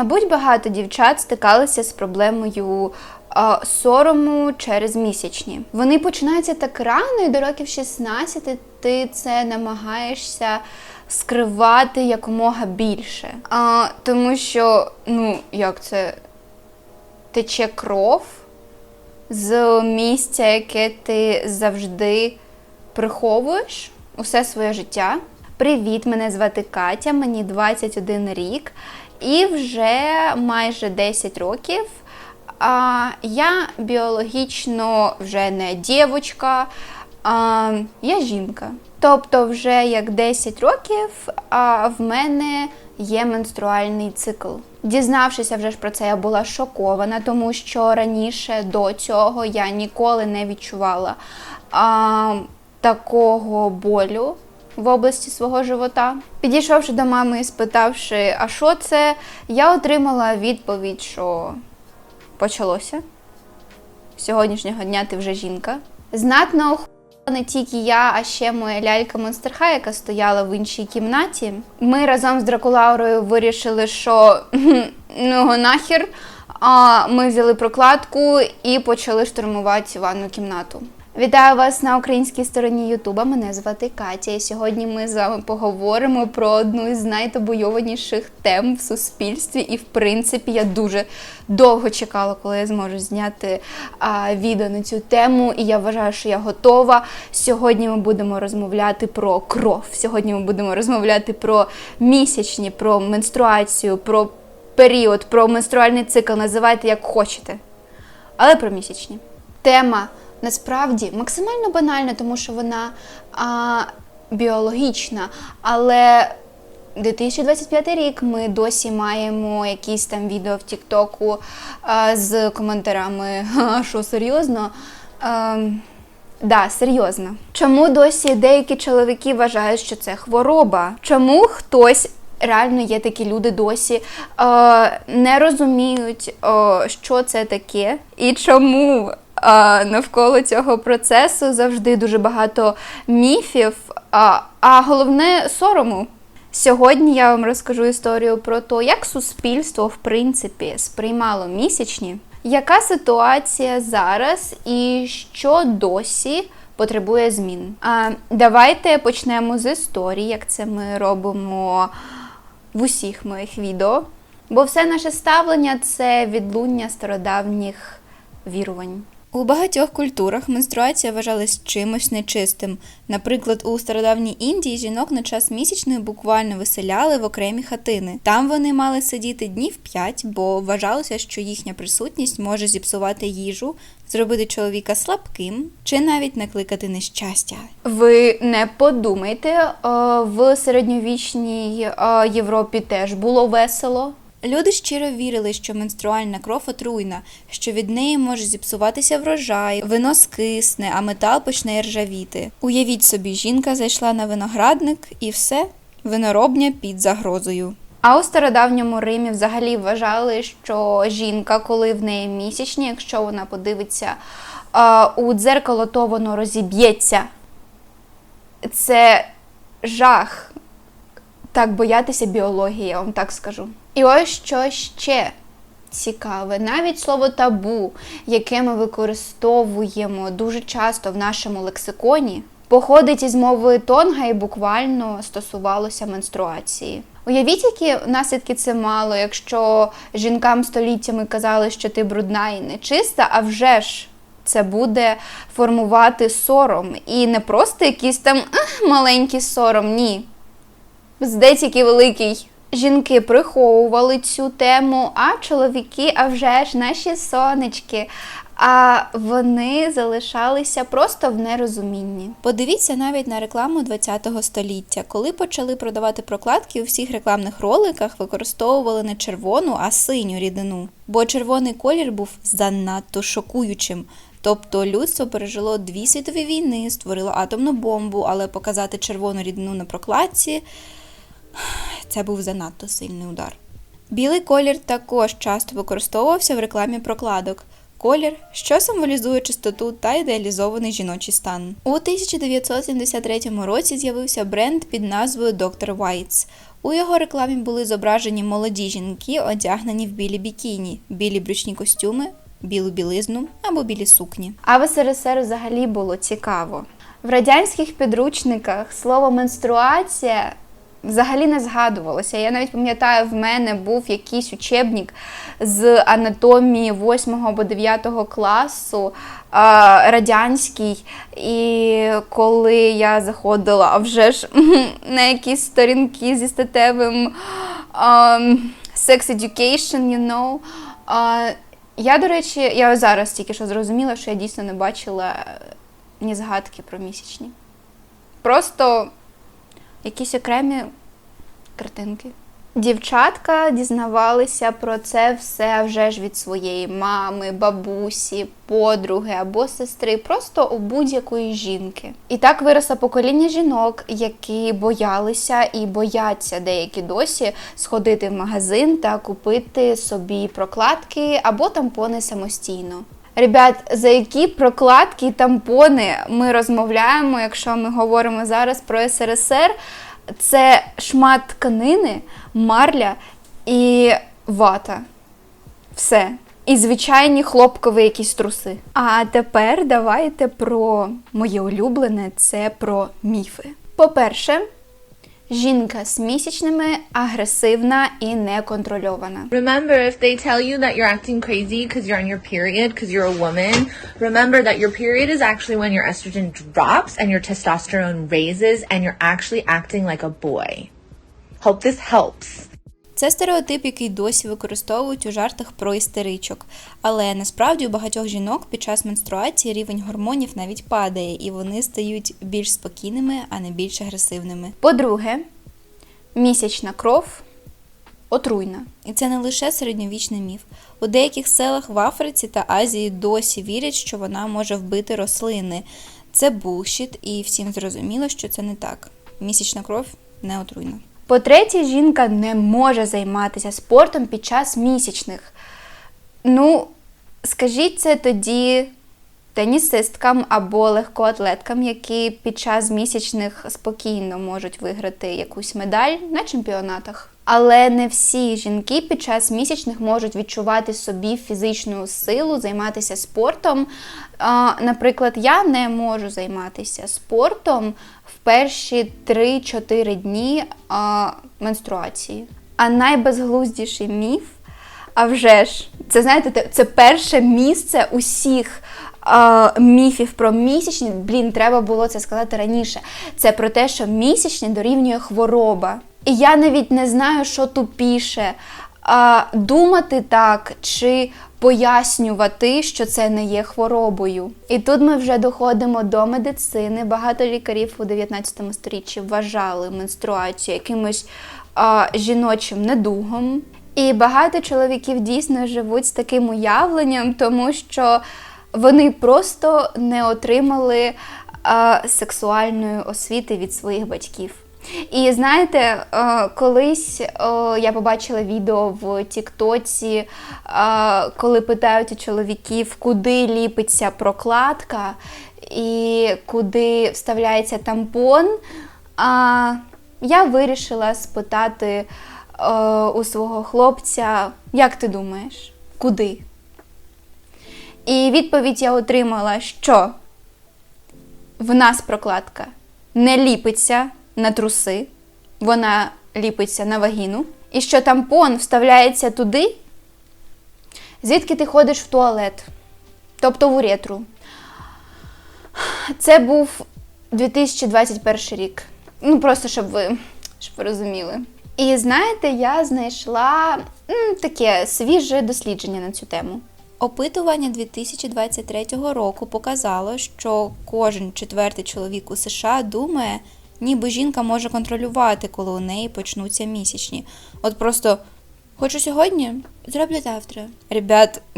Мабуть, багато дівчат стикалися з проблемою сорому через місячні. Вони починаються так рано, і до років 16 ти це намагаєшся скривати якомога більше. А, тому що, ну, як це тече кров з місця, яке ти завжди приховуєш усе своє життя. Привіт, мене звати Катя, мені 21 рік, і вже майже 10 років. А, я біологічно вже не дівчинка, а я жінка. Тобто, вже як 10 років а, в мене є менструальний цикл. Дізнавшися вже ж про це, я була шокована, тому що раніше до цього я ніколи не відчувала а, такого болю в області свого живота. Підійшовши до мами і спитавши, а що це, я отримала відповідь, що почалося. З сьогоднішнього дня ти вже жінка. Знатно охуєла не тільки я, а ще моя лялька Монстерха, яка стояла в іншій кімнаті. Ми разом з Дракулаурою вирішили, що ну нахер. А ми взяли прокладку і почали штурмувати ванну кімнату. Вітаю вас на українській стороні Ютуба. Мене звати Катя. І сьогодні ми з вами поговоримо про одну із найтабуйованіших тем в суспільстві. І, в принципі, я дуже довго чекала, коли я зможу зняти а, відео на цю тему. І я вважаю, що я готова. Сьогодні ми будемо розмовляти про кров. Сьогодні ми будемо розмовляти про місячні, про менструацію, про період, про менструальний цикл. Називайте як хочете. Але про місячні. Тема насправді максимально банальна, тому що вона а, біологічна. Але 2025 рік ми досі маємо якісь там відео в Тіктоку з коментарями «А, що серйозно? А, Да, серйозно. Чому досі деякі чоловіки вважають, що це хвороба? Чому хтось реально є такі люди досі е, не розуміють, е, що це таке, і чому навколо цього процесу завжди дуже багато міфів, а, головне сорому. Сьогодні я вам розкажу історію про те, як суспільство в принципі сприймало місячні, яка ситуація зараз і що досі потребує змін. А, давайте почнемо з історії, як це ми робимо в усіх моїх відео. Бо все наше ставлення це відлуння стародавніх вірувань. У багатьох культурах менструація вважалась чимось нечистим. Наприклад, у стародавній Індії жінок на час місячної буквально виселяли в окремі хатини. Там вони мали сидіти днів п'ять, бо вважалося, що їхня присутність може зіпсувати їжу, зробити чоловіка слабким чи навіть накликати нещастя. Ви не подумайте, е, в середньовічній е, Європі теж було весело. Люди щиро вірили, що менструальна кров отруйна, що від неї може зіпсуватися врожай, вино скисне, а метал почне ржавіти. Уявіть собі, жінка зайшла на виноградник і все, виноробня під загрозою. А у стародавньому Римі взагалі вважали, що жінка, коли в неї місячні, якщо вона подивиться у дзеркало, то воно розіб'ється. Це жах так боятися біології, я вам так скажу. І ось що ще цікаве, навіть слово табу, яке ми використовуємо дуже часто в нашому лексиконі, походить із мови тонга і буквально стосувалося менструації. Уявіть, які наслідки це мало, якщо жінкам століттями казали, що ти брудна і нечиста, а вже ж це буде формувати сором. І не просто якийсь там «Ех, маленький сором, ні. Здець який великий. Жінки приховували цю тему, а чоловіки, а вже ж наші сонечки. А вони залишалися просто в нерозумінні. Подивіться навіть на рекламу ХХ століття, коли почали продавати прокладки у всіх рекламних роликах, використовували не червону, а синю рідину. Бо червоний колір був занадто шокуючим. Тобто людство пережило дві світові війни, створило атомну бомбу, але показати червону рідину на прокладці це був занадто сильний удар. Білий колір також часто використовувався в рекламі прокладок. колір, що символізує чистоту та ідеалізований жіночий стан. У 1973 році з'явився бренд під назвою Dr. Whites. У його рекламі були зображені молоді жінки, одягнені в білі бікіні, білі брючні костюми, білу білизну або білі сукні. А в СРСР взагалі було цікаво. В радянських підручниках слово менструація взагалі не згадувалося. Я навіть пам'ятаю, в мене був якийсь учебник з анатомії 8 або 9 класу радянський. І коли я заходила, вже ж на якісь сторінки зі статевим sex education, you know. Я, до речі, я зараз тільки що зрозуміла, що я дійсно не бачила ні згадки про місячні. Просто якісь окремі картинки. Дівчатка дізнавалися про це все вже ж від своєї мами, бабусі, подруги або сестри, просто у будь-якої жінки. І так виросло покоління жінок, які боялися і бояться деякі досі сходити в магазин та купити собі прокладки або тампони самостійно. Ребят, за які прокладки і тампони ми розмовляємо, якщо ми говоримо зараз про СРСР, це шмат тканини, марля і вата. Все. І звичайні хлопкові якісь труси. А тепер давайте про моє улюблене це про міфи. По-перше, жінка з місячними агресивна і неконтрольована. Remember, if they tell you that you're acting crazy because you're on your period, because you're a woman, remember that your period is actually when your estrogen drops and your testosterone raises and you're actually acting like a boy. Hope this helps. Це стереотип, який досі використовують у жартах про істеричок. Але насправді у багатьох жінок під час менструації рівень гормонів навіть падає, і вони стають більш спокійними, а не більш агресивними. По-друге, місячна кров отруйна. І це не лише середньовічний міф. У деяких селах в Африці та Азії досі вірять, що вона може вбити рослини. Це булшіт, і всім зрозуміло, що це не так. Місячна кров не отруйна. По-третє, жінка не може займатися спортом під час місячних. Ну, скажіть це тоді тенісисткам або легкоатлеткам, які під час місячних спокійно можуть виграти якусь медаль на чемпіонатах. Але не всі жінки під час місячних можуть відчувати собі фізичну силу, займатися спортом. Наприклад, я не можу займатися спортом перші 3-4 дні а, менструації. А найбезглуздіший міф, а вже ж, це знаєте, це перше місце усіх міфів про місячні. Блін, треба було це сказати раніше. Це про те, що місячні дорівнює хвороба. І я навіть не знаю, що тупіше. Думати так чи пояснювати, що це не є хворобою. І тут ми вже доходимо до медицини. Багато лікарів у 19 сторіччі вважали менструацію якимось а, жіночим недугом. І багато чоловіків дійсно живуть з таким уявленням, тому що вони просто не отримали а, сексуальної освіти від своїх батьків. І знаєте, е, колись е, я побачила відео в Тіктоці, е, коли питають у чоловіків, куди ліпиться прокладка і куди вставляється тампон. Я вирішила спитати у свого хлопця, як ти думаєш, куди? І відповідь я отримала, що в нас прокладка не ліпиться на труси, вона ліпиться на вагіну, і що тампон вставляється туди, звідки ти ходиш в туалет, тобто в уретру. Це був 2021 рік. Ну, просто щоб ви, щоб ви розуміли. І знаєте, я знайшла м, таке свіже дослідження на цю тему. Опитування 2023 року показало, що кожен четвертий чоловік у США думає, ніби жінка може контролювати, коли у неї почнуться місячні. От просто хочу сьогодні, зроблю завтра. Ребят,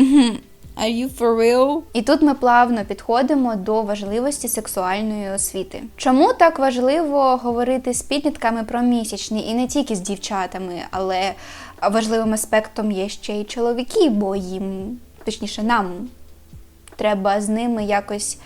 are you for real? І тут ми плавно підходимо до важливості сексуальної освіти. Чому так важливо говорити з підлітками про місячні і не тільки з дівчатами, але важливим аспектом є ще й чоловіки, бо їм, точніше, нам треба з ними якось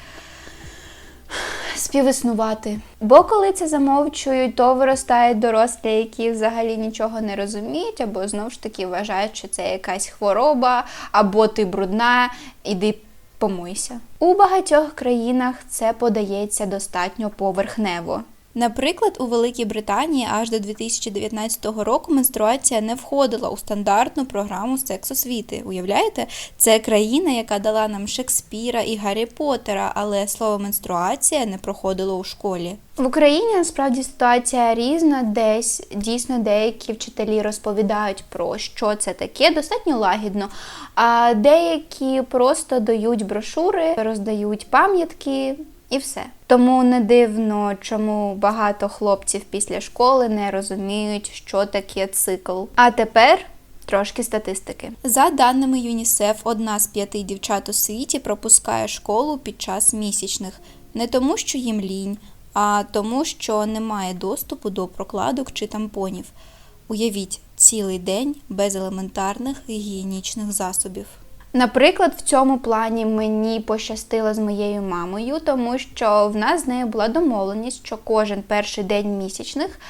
співіснувати. Бо коли це замовчують, то виростають дорослі, які взагалі нічого не розуміють, або знову ж таки вважають, що це якась хвороба, або ти брудна, іди помийся. У багатьох країнах це подається достатньо поверхнево. Наприклад, у Великій Британії аж до 2019 року менструація не входила у стандартну програму сексосвіти. Уявляєте? Це країна, яка дала нам Шекспіра і Гаррі Поттера, але слово менструація не проходило у школі. В Україні насправді ситуація різна. Десь дійсно деякі вчителі розповідають про що це таке, достатньо лагідно. А деякі просто дають брошури, роздають пам'ятки і все. Тому не дивно, чому багато хлопців після школи не розуміють, що таке цикл. А тепер трошки статистики. За даними ЮНІСЕФ, одна з п'яти дівчат у світі пропускає школу під час місячних не тому, що їм лінь, а тому, що немає доступу до прокладок чи тампонів. Уявіть, цілий день без елементарних гігієнічних засобів. Наприклад, в цьому плані мені пощастило з моєю мамою, тому що в нас з нею була домовленість, що кожен перший день місячних,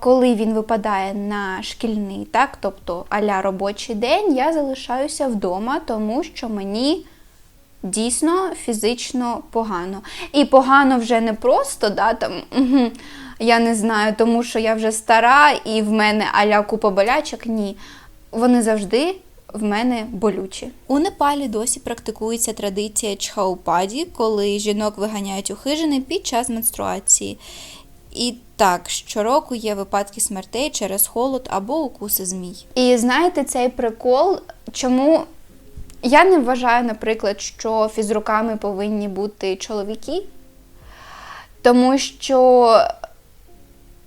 коли він випадає на шкільний, так, тобто аля робочий день, я залишаюся вдома, тому що мені дійсно фізично погано. І погано вже не просто, да, там, я не знаю, тому що я вже стара і в мене аля купа болячок. Ні. Вони завжди в мене болючі. У Непалі досі практикується традиція чхаупаді, коли жінок виганяють у хижини під час менструації. І так, щороку є випадки смертей через холод або укуси змій. І знаєте цей прикол, чому я не вважаю, наприклад, що фізруками повинні бути чоловіки, тому що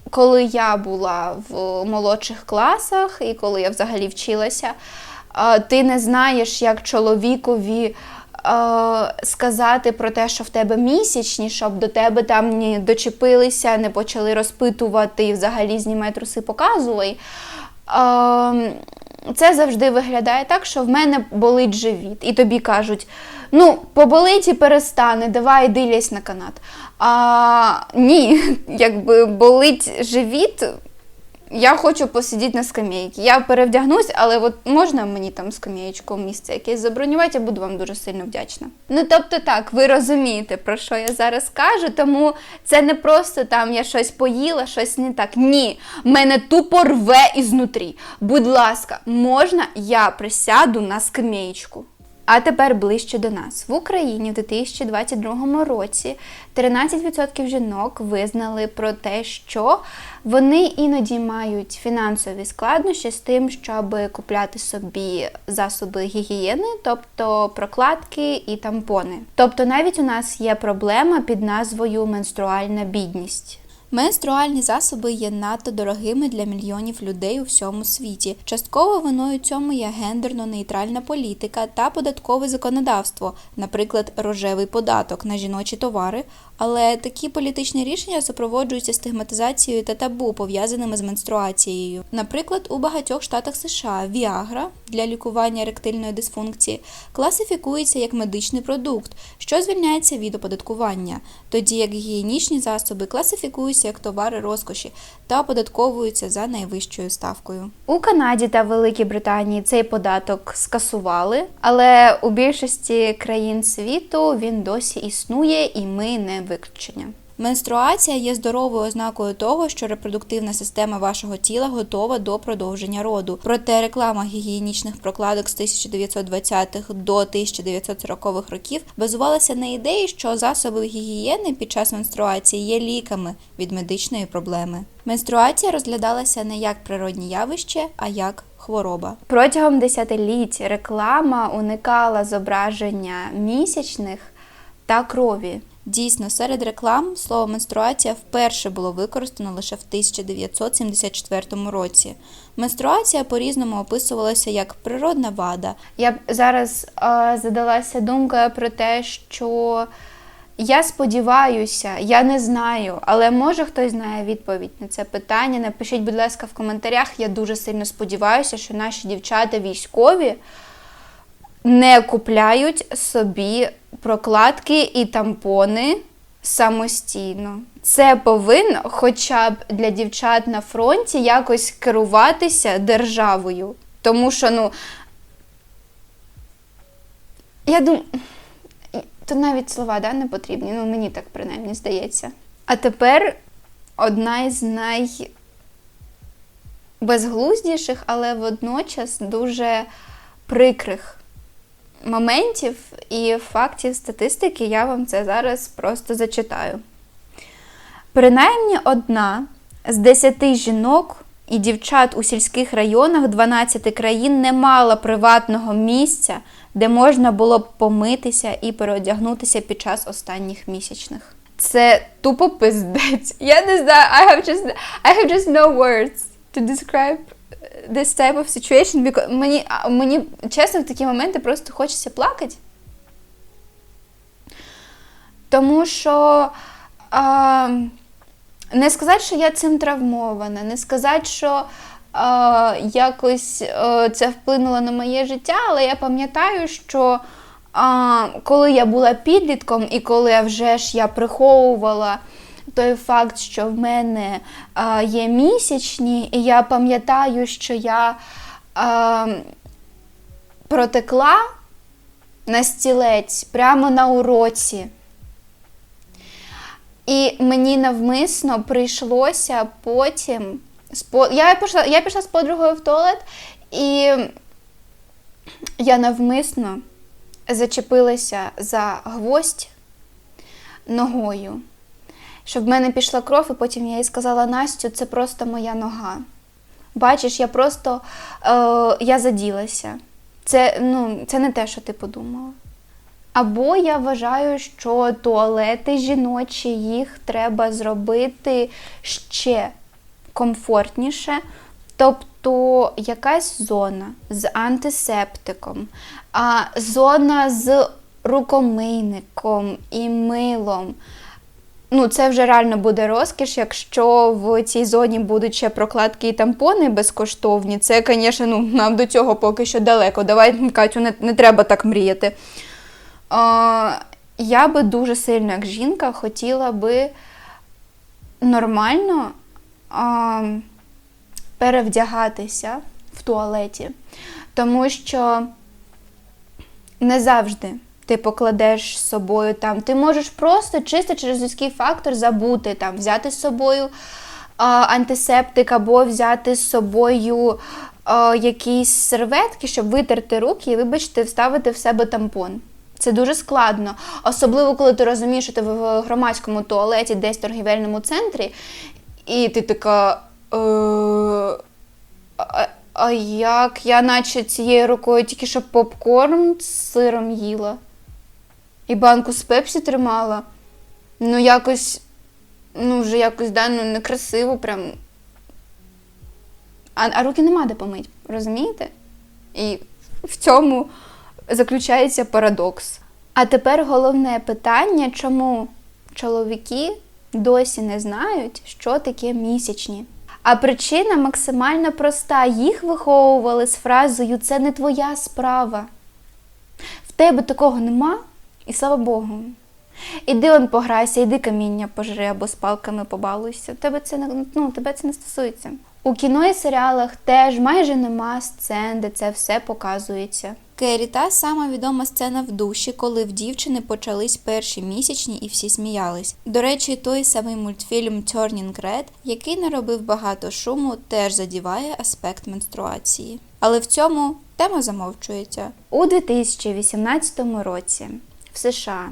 коли я була в молодших класах і коли я взагалі вчилася, ти не знаєш, як чоловікові е, сказати про те, що в тебе місячні, щоб до тебе там не дочепилися, не почали розпитувати і взагалі знімай труси, показувай. Е, Це завжди виглядає так, що в мене болить живіт. І тобі кажуть: ну, поболить і перестане, давай дивись на канат. А ні, якби болить живіт, я хочу посидіти на скамейці. Я перевдягнусь, але от можна мені там скамеєчку місце якесь забронювати, я буду вам дуже сильно вдячна. Ну тобто так, ви розумієте, про що я зараз кажу, тому це не просто там я щось поїла, щось не так. Ні, мене тупо рве ізнутрі. Будь ласка, можна я присяду на скамеєчку? А тепер ближче до нас. В Україні в 2022 році 13% жінок визнали про те, що вони іноді мають фінансові складнощі з тим, щоб купляти собі засоби гігієни, тобто прокладки і тампони. Тобто навіть у нас є проблема під назвою менструальна бідність. Менструальні засоби є надто дорогими для мільйонів людей у всьому світі. Частково виною цьому є гендерно-нейтральна політика та податкове законодавство, наприклад, рожевий податок на жіночі товари. Але такі політичні рішення супроводжуються стигматизацією та табу, пов'язаними з менструацією. Наприклад, у багатьох штатах США Viagra для лікування еректильної дисфункції класифікується як медичний продукт, що звільняється від оподаткування, тоді як гігієнічні засоби класифікуються як товари розкоші та оподатковуються за найвищою ставкою. У Канаді та Великій Британії цей податок скасували, але у більшості країн світу він досі існує, і ми не виключення. Менструація є здоровою ознакою того, що репродуктивна система вашого тіла готова до продовження роду. Проте реклама гігієнічних прокладок з 1920-х до 1940-х років базувалася на ідеї, що засоби гігієни під час менструації є ліками від медичної проблеми. Менструація розглядалася не як природні явище, а як хвороба. Протягом десятиліть реклама уникала зображення місячних та крові. Дійсно, серед реклам слово менструація вперше було використано лише в 1974 році. Менструація по-різному описувалася як природна вада, Я б зараз е, задалася думкою про те, що я сподіваюся, я не знаю, але може хтось знає відповідь на це питання. Напишіть, будь ласка, в коментарях. Я дуже сильно сподіваюся, що наші дівчата військові не купляють собі прокладки і тампони самостійно. Це повинно, хоча б для дівчат на фронті, якось керуватися державою. Тому що, ну, я думаю, тут навіть слова да, не потрібні, ну мені так принаймні здається. А тепер одна із найбезглуздіших, але водночас дуже прикрих моментів і фактів статистики, я вам це зараз просто зачитаю. Принаймні одна з 10 жінок і дівчат у сільських районах 12 країн не мала приватного місця, де можна було б помитися і переодягнутися під час останніх місячних. Це тупо пиздець. Я не знаю, I have just, I have just no words to describe this type of situation. Мені, мені чесно в такі моменти просто хочеться плакати. Тому що а, не сказати, що я цим травмована, не сказати, що а, якось а, це вплинуло на моє життя, але я пам'ятаю, що а, коли я була підлітком і коли вже ж я приховувала той факт, що в мене а, є місячні, і я пам'ятаю, що я а, протекла на стілець прямо на уроці. І мені навмисно прийшлося потім. Я пішла, я пішла з подругою в туалет, і я навмисно зачепилася за гвоздь ногою, щоб в мене пішла кров, і потім я їй сказала Настю, це просто моя нога. Бачиш, я просто е, я заділася. Це, ну, це не те, що ти подумала. Або я вважаю, що туалети жіночі їх треба зробити ще комфортніше. Тобто якась зона з антисептиком, а зона з рукомийником і милом. Ну, це вже реально буде розкіш, якщо в цій зоні будуть ще прокладки і тампони безкоштовні. Це, звісно, ну, нам до цього поки що далеко. Давай, Катю, не, не треба так мріяти. А, я би дуже сильно, як жінка, хотіла би нормально а, перевдягатися в туалеті, тому що не завжди ти покладеш з собою там. Ти можеш просто чисто через людський фактор забути там, взяти з собою а, антисептик або взяти з собою а, якісь серветки, щоб витерти руки і, вибачте, вставити в себе тампон. Це дуже складно, особливо коли ти розумієш, що ти в громадському туалеті, десь в торгівельному центрі, і ти така. Е- а, а як? Я наче цією рукою тільки що попкорн з сиром їла. І банку з пепсі тримала. Ну, якось, ну, вже якось, да, ну, некрасиво прям. А, а руки нема де помить, розумієте? І в цьому заключається парадокс. А тепер головне питання, чому чоловіки досі не знають, що таке місячні. А причина максимально проста. Їх виховували з фразою Це не твоя справа. В тебе такого нема, і слава Богу. Іди он пограйся, іди каміння пожри або з палками побалуйся. Тебе це не ну, тебе це не стосується. У кіно і серіалах теж майже нема сцен, де це все показується. Керрі та сама відома сцена в душі, коли в дівчини почались перші місячні і всі сміялись. До речі, той самий мультфільм Turning Red, який не робив багато шуму, теж задіває аспект менструації. Але в цьому тема замовчується. У 2018 році в США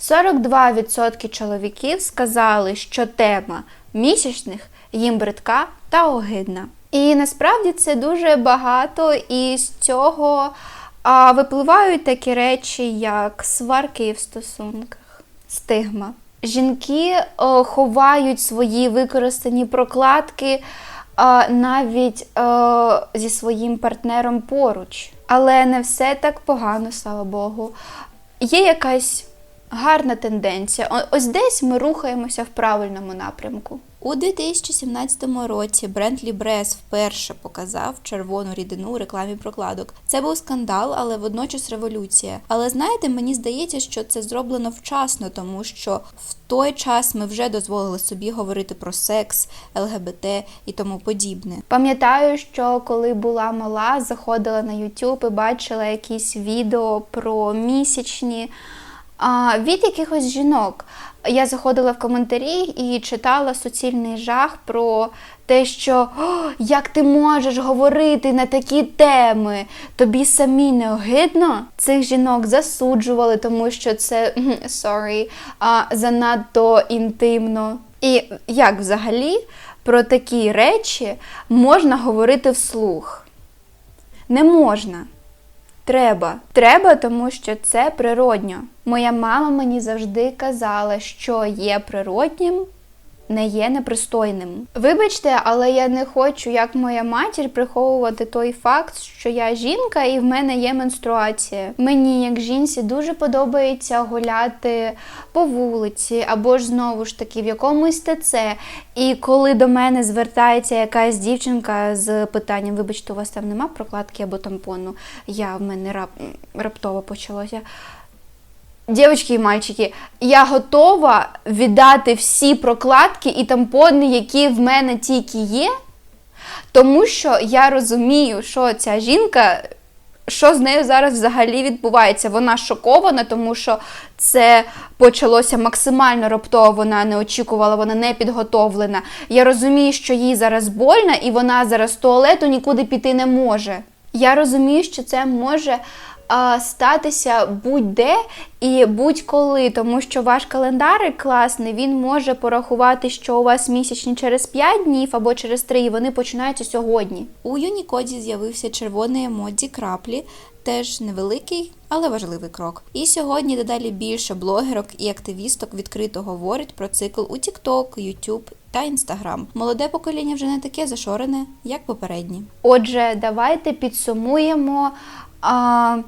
42% чоловіків сказали, що тема місячних їм бридка та огидна. І насправді це дуже багато, і з цього а, випливають такі речі, як сварки в стосунках, стигма. Жінки о, ховають свої використані прокладки а, навіть е, зі своїм партнером поруч. Але не все так погано, слава Богу. Є якась гарна тенденція. Ось десь ми рухаємося в правильному напрямку. У 2017 році бренд Libresse вперше показав червону рідину у рекламі прокладок. Це був скандал, але водночас революція. Але знаєте, мені здається, що це зроблено вчасно, тому що в той час ми вже дозволили собі говорити про секс, ЛГБТ і тому подібне. Пам'ятаю, що коли була мала, заходила на YouTube і бачила якісь відео про місячні від якихось жінок. Я заходила в коментарі і читала суцільний жах про те, що «О, як ти можеш говорити на такі теми, тобі самі не огидно. Цих жінок засуджували, тому що це sorry, а, занадто інтимно. І як взагалі про такі речі можна говорити вслух? Не можна. Треба. Треба, тому що це природньо. Моя мама мені завжди казала, що є природнім, не є непристойним. Вибачте, але я не хочу, як моя матір, приховувати той факт, що я жінка і в мене є менструація. Мені, як жінці, дуже подобається гуляти по вулиці або ж знову ж таки в якомусь ТЦ. І коли до мене звертається якась дівчинка з питанням, вибачте, у вас там нема прокладки або тампону, я в мене рап, раптово почалося. Дівчатки і мальчики, я готова віддати всі прокладки і тампони, які в мене тільки є, тому що я розумію, що ця жінка, що з нею зараз взагалі відбувається. Вона шокована, тому що це почалося максимально раптово, вона не очікувала, вона не підготовлена. Я розумію, що їй зараз больно, і вона зараз з туалету нікуди піти не може. Я розумію, що це може а, статися будь-де і будь-коли, тому що ваш календарик класний, він може порахувати, що у вас місячні через 5 днів або через 3, і вони починаються сьогодні. У Юнікоді з'явився червоний емодзі краплі, теж невеликий, але важливий крок. І сьогодні дедалі більше блогерок і активісток відкрито говорять про цикл у TikTok, YouTube та Instagram. Молоде покоління вже не таке зашорене, як попередні. Отже, давайте підсумуємо а,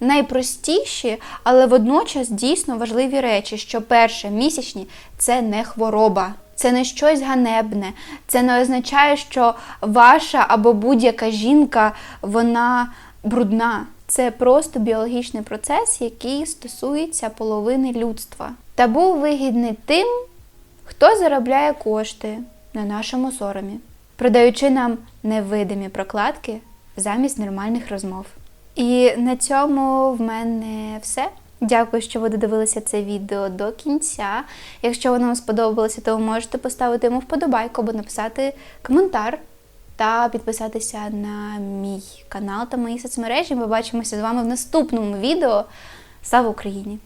найпростіші, але водночас дійсно важливі речі, що перше, місячні це не хвороба. Це не щось ганебне, це не означає, що ваша або будь-яка жінка вона брудна. Це просто біологічний процес, який стосується половини людства. Та був вигідний тим, хто заробляє кошти на нашому соромі, продаючи нам невидимі прокладки замість нормальних розмов. І на цьому в мене все. Дякую, що ви додивилися це відео до кінця. Якщо воно вам сподобалося, то ви можете поставити йому вподобайку або написати коментар та підписатися на мій канал та мої соцмережі. Ми бачимося з вами в наступному відео. Слава Україні!